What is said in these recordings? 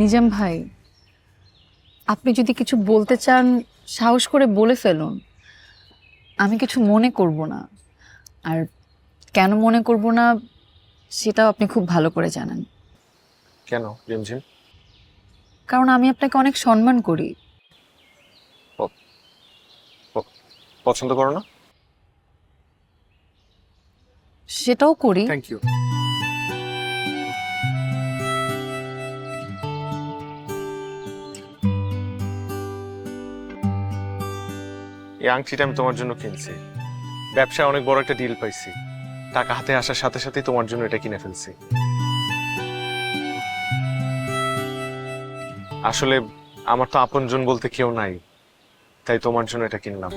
নিজাম ভাই আপনি যদি কিছু বলতে চান সাহস করে বলে ফেলুন। আমি কিছু মনে করব না। আর কেন মনে করব না সেটাও আপনি খুব ভালো করে জানেন। কেন রিমঝিম? কারণ আমি আপনাকে অনেক সম্মান করি। পছন্দ করো না? সেটাও করি। থ্যাংক ইউ এই আংটিটা আমি তোমার জন্য কিনছি। ব্যবসায় অনেক বড় একটা ডিল পাইছি। টাকা হাতে আসার সাথে সাথেই তোমার জন্য এটা কিনে ফেলছি। আসলে আমার তো আপনজন বলতে কেউ নাই, তাই তোমার জন্য এটা কিনলাম।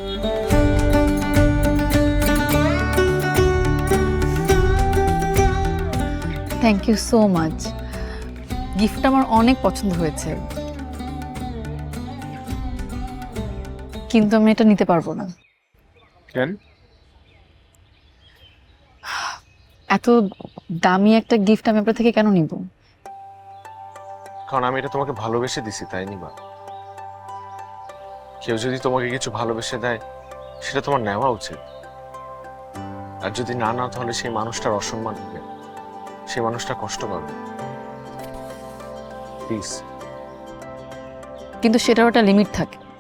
থ্যাংক ইউ সো মাচ গিফটটা আমার অনেক পছন্দ হয়েছে। কিন্তু আমি এটা নিতে পারব না। কেন? এত দামি একটা গিফট আমি আপনার থেকে কেন নিব? কারণ আমি এটা তোমাকে ভালোবেসে দিছি তাই নিবা। কেউ যদি তোমাকে কিছু ভালোবেসে দেয় সেটা তোমার নেওয়া উচিত। আর যদি না না তাহলে সেই মানুষটার অসম্মান হবে। সেই মানুষটা কষ্ট পাবে। প্লিজ কিন্তু সেটারও একটা লিমিট থাকে।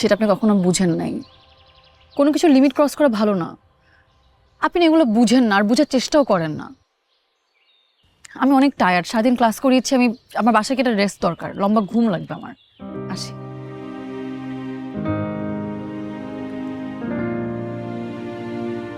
সেটা আপনি কখনো বুঝেন নাই। কোনো কিছু লিমিট ক্রস করা ভালো না। আপনি এগুলো বুঝেন না আর বোঝার চেষ্টাও করেন না। আমি অনেক টায়ার্ড সারাদিন ক্লাস করিয়েছি, আমি, আমার বাসাকে একটা রেস্ট দরকার? লম্বা ঘুম লাগবে আমার। আসি।